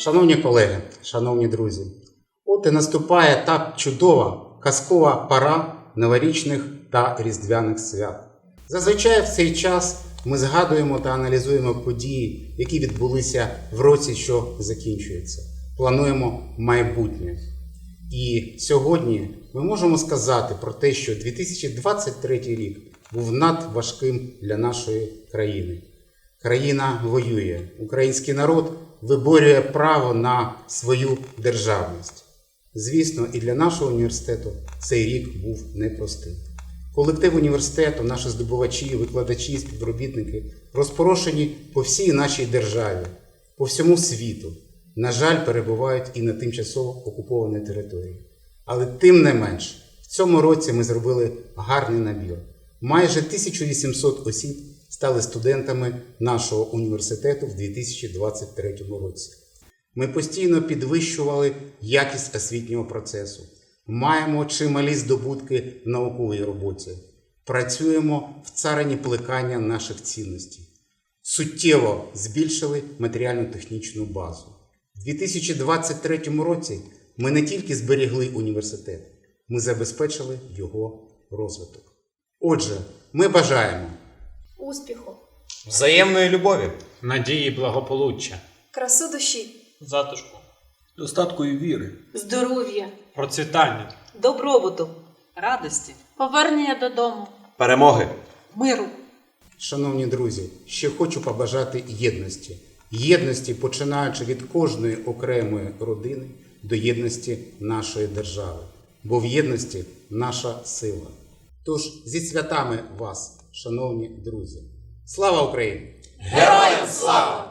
Шановні колеги, шановні друзі, от і наступає та чудова казкова пора новорічних та різдвяних свят. Зазвичай в цей час ми згадуємо та аналізуємо події, які відбулися в році, що закінчується. Плануємо майбутнє. І сьогодні ми можемо сказати про те, що 2023 рік був надважким для нашої країни. Країна воює, український народ виборює право на свою державність. Звісно, і для нашого університету цей рік був непростим. Колектив університету, наші здобувачі, викладачі, співробітники розпорошені по всій нашій державі, по всьому світу. На жаль, перебувають і на тимчасово окупованій території. Але тим не менш, в цьому році ми зробили гарний набір. Майже 1800 осіб стали студентами нашого університету в 2023 році. Ми постійно підвищували якість освітнього процесу, маємо чималі здобутки в науковій роботі, працюємо в царині плекання наших цінностей, суттєво збільшили матеріально-технічну базу. У 2023 році ми не тільки зберігли університет, ми забезпечили його розвиток. Отже, ми бажаємо успіху, Взаємної любові. надії благополуччя, красу душі, затишку, достатку і віри. здоров'я, процвітання, добробуту, радості, повернення додому, Перемоги. миру. Шановні друзі, ще хочу побажати єдності. Єдності, починаючи від кожної окремої родини до єдності нашої держави. Бо в єдності наша сила. Тож зі святами вас, шановні друзі. Слава Україні! Героям слава!